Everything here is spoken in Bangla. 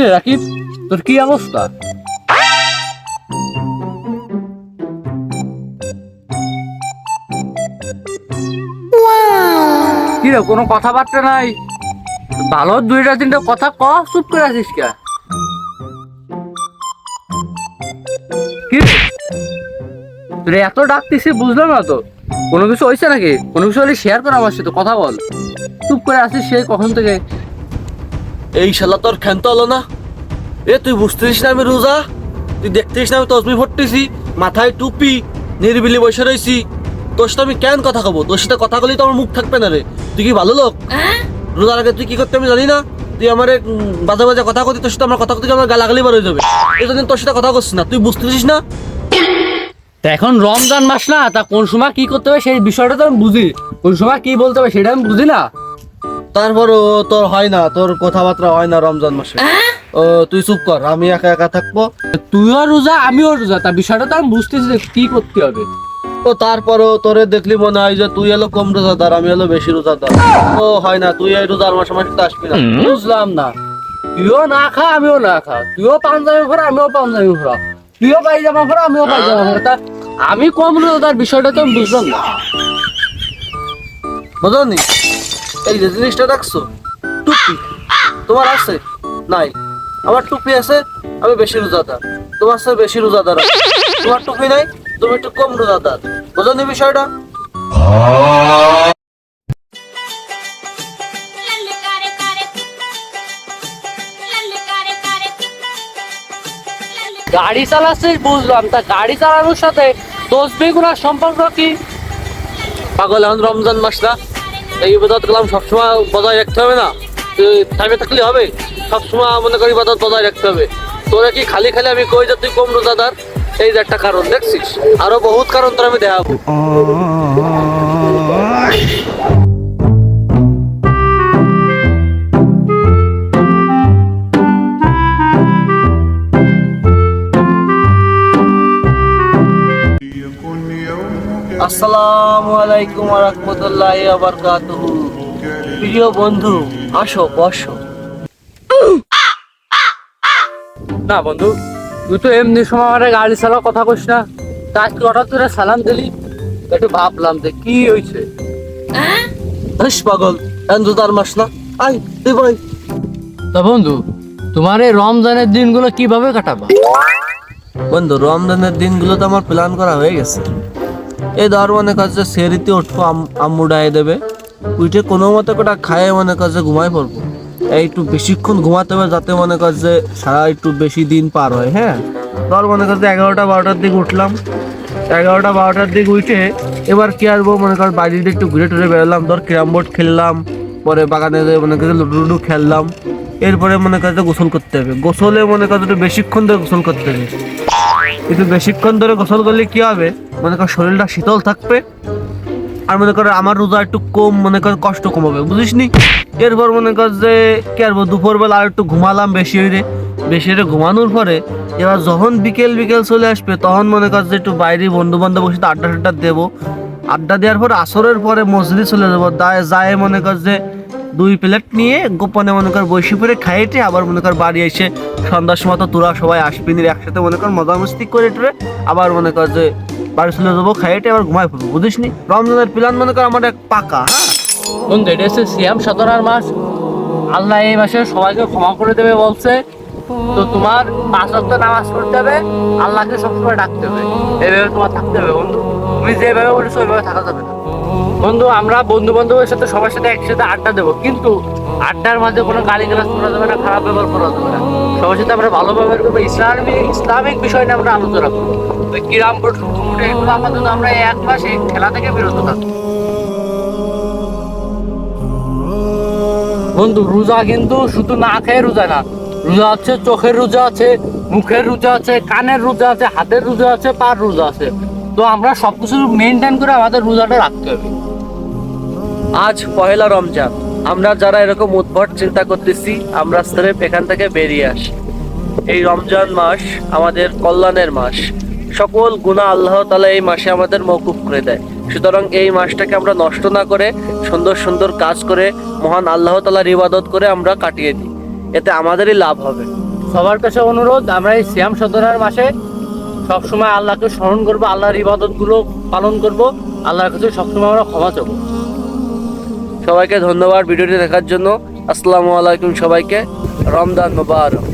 কিরে রাকিব তোর কি অবস্থা? কিরে কোনো কথাবার্তা নাই? ভালো দুইটা তিনটা কথা ক চুপ করে আছিস কে? তোর এত ডাকতেছি বুঝলাম না তো। কোনো কিছু হয়েছে নাকি? কোনো কিছু হলে শেয়ার কর আমার সাথে কথা বল। চুপ করে আছিস সে কখন থেকে? এই শালা তোর ক্ষান্ত হলো না? এ তুই বুঝতেছিস না আমি রোজা? তুই দেখতেছিস না আমি তসবি ফটতেছি মাথায় টুপি নিরিবিলি বসে রয়েছি তোর সাথে আমি কেন কথা কব? তোর সাথে কথা বলি তো আমার মুখ থাকবে না রে। তুই কি ভালো লোক? রোজার আগে তুই কি করতে আমি জানি না? তুই আমার বাজে বাজে কথা করতি তোর সাথে আমার কথা করতে আমার গালাগালি বার হয়ে যাবে। এই জন্য তোর সাথে কথা করছিস না। তুই বুঝতেছিস না? তা এখন রমজান মাস না তা কোন সময় কি করতে হবে সেই বিষয়টা তো আমি বুঝি। কোন সময় কি বলতে হবে সেটা আমি বুঝি না। তারপরও তোর হয় না তোর কথাবার্তা হয় না রমজান মাসে। ও তুই চুপ কর আমি একা একা থাকব। তুইও রোজা আমিও রোজা তা বিষয়টা তো আমি বুঝতেছি যে কি করতে হবে। ও তারপরও তোরে দেখলি মনে হয় যে তুই এলো কম রোজাদার আমি এলো বেশি রোজাদার ও হয় না তুই এই রোজার মাসে মাসে তো আসবি না। বুঝলাম না। তুইও না খা আমিও না খা। তুইও পাঞ্জাবি ভরা আমিও পাঞ্জাবি ভরা তুইও পায়জামা ভরা আমিও পায়জামা ভরা তা আমি কম রোজাদার বিষয়টা তো আমি বুঝলাম না। বুঝলি এই যে জিনিসটা দেখছ টুপি তোমার আছে? নাই। আমার টুপি আছে আমি বেশি রোজাদার। তোমার সাথে বেশি রোজাদার তোমার টুপি নাই তুমি একটু কম রোজাদার। বোঝানি বিষয়টা? গাড়ি চালাচ্ছিস বুঝলাম। তা গাড়ি চালানোর সাথে তসবিগুলার সম্পর্ক কি? পাগল এখন রমজান মাসটা এই ইবাদত কালাম সবসময় বজায় রাখতে হবে না। তুই থাকলে হবে। সবসময় মনে করি ইবাদত বজায় রাখতে হবে। তোরা কি খালি খালি আমি কই যে তুই কম রোজাদার এই যে একটা কারণ, দেখছিস? আরও বহুত কারণ তোর আমি দেখাবো। আসসালামু আলাইকুম ওয়া রাহমাতুল্লাহি ওয়া বারাকাতুহু। প্রিয় বন্ধু, আসো, বসো। না বন্ধু। তুই তো এমনি সময় আমার গাড়ি চালার কথা কইস না। তা হঠাৎ করে সালাম দিলি। একটু ভাবলাম যে কি হয়েছে বেশ পাগল এখন রোজার মাস না। আই তুই ভাই তা বন্ধু তোমার এই রমজানের দিনগুলো কীভাবে কাটাবা? বন্ধু রমজানের দিনগুলো তো আমার প্ল্যান করা হয়ে গেছে। এই ধর মনে করছে সেরিতে উঠবো আম্মু ডায়ে দেবে। উঠে কোনো মতে কটা খায়ে মনে করছে ঘুমাই পড়ব। একটু বেশিক্ষণ ঘুমাতে হবে যাতে মনে কর যে সারা একটু বেশি দিন পার হয় হ্যাঁ? ধর মনে করছে এগারোটা, বারোটার দিকে উঠলাম। এগারোটা, বারোটার দিকে উঠে এবার কি আসব? মনে কর বাড়িতে একটু ঘুরে টুরে বেরোলাম। ধর ক্যারাম বোর্ড খেললাম, পরে বাগানে মনে করছে লুডু লুডু খেললাম। এরপরে মনে করছে গোসল করতে হবে। গোসলে মনে করছে একটু বেশিক্ষণ ধরে গোসল করতে হবে। একটু বেশিক্ষণ ধরে গোসল করলে কি হবে? মনে কর শরীরটা শীতল থাকবে। আর মনে কর আমার রোজা একটু কম, মনে কর কষ্ট কমাবে বুঝিস নি এরপর মনে কর যে, কি আর দুপুরবেলা আর একটু ঘুমালাম বেশি হইরে বেশি হইরে ঘুমানোর পরে এবার যখন বিকেল বিকেল চলে আসবে, তখন মনে কর যে একটু বাইরে বন্ধু বান্ধব বসে আড্ডা টাড্ডা দেবো। আড্ডা দেওয়ার পর আসরের পরে মসজিদে চলে যাব। যায় মনে কর যে দুই প্লেট নিয়ে গোপনে মনে কর বসে পরে খাইতে আবার মনে কর বাড়ি এসে সন্ধ্যার সময় তো তোরা সবাই আসবি একসাথে মনে কর মজা মস্তি করে টরে, আবার মনে কর যে বাড়ি চলে যাব আবার ঘুমাই পড়ব বুঝিস নি রমজানের প্ল্যান মনে কর আমার এক পাকা হ্যাঁ? বন্ধু, এটা হচ্ছে সিয়াম মাস। আল্লাহ এই মাসে সবাইকে ক্ষমা করে দেবে বলছে। তো তোমার পাঁচ নামাজ পড়তে হবে, আল্লাহকে সবসময় ডাকতে হবে। এইভাবে তোমার থাকতে হবে, বন্ধু। তুমি যেভাবে বলেছ, ওইভাবে থাকা যাবে না। বন্ধু, আমরা বন্ধু বান্ধবের সাথে সবার সাথে একসাথে আড্ডা দেবো, কিন্তু আড্ডার মাঝে কোনো গালি গালাজ করা যাবে না, খারাপ ব্যবহার করা যাবে না। সবার সাথে আমরা ভালো ব্যবহার করব ইসলামিক ইসলামিক বিষয় নিয়ে আমরা আলোচনা করব। ওই কিরাম আপাতত আমরা এই এক মাসে খেলা থেকে বিরত থাকব। বন্ধু, রোজা কিন্তু শুধু না খেয়ে রোজা না, রোজা আছে চোখের রোজা আছে, মুখের রোজা আছে, কানের রোজা আছে, হাতের রোজা আছে, পার রোজা আছে। তো আমরা সবকিছু মেনটেন করে আমাদের রোজাটা রাখতে হবে। আজ পহেলা রমজান। আমরা যারা এরকম উদ্ভট চিন্তা করতেছি, আমরা স্রেফ এখান থেকে বেরিয়ে আসি। এই রমজান মাস আমাদের কল্যাণের মাস। সকল গুণা আল্লাহ তালা এই মাসে আমাদের মৌকুব করে দেয়। সুতরাং এই মাসটাকে আমরা নষ্ট না করে, সুন্দর সুন্দর কাজ করে, মহান আল্লাহ তালার ইবাদত করে আমরা কাটিয়ে দিই। এতে আমাদেরই লাভ হবে। সবার কাছে অনুরোধ, আমরা এই শ্যাম সদরার মাসে সবসময় আল্লাহকে স্মরণ করব, আল্লাহর ইবাদতগুলো পালন করব। আল্লাহর কাছে সবসময় আমরা ক্ষমা চাবো। সবাইকে ধন্যবাদ ভিডিওটি দেখার জন্য। আসসালামু আলাইকুম সবাইকে। রমদান মুবারক।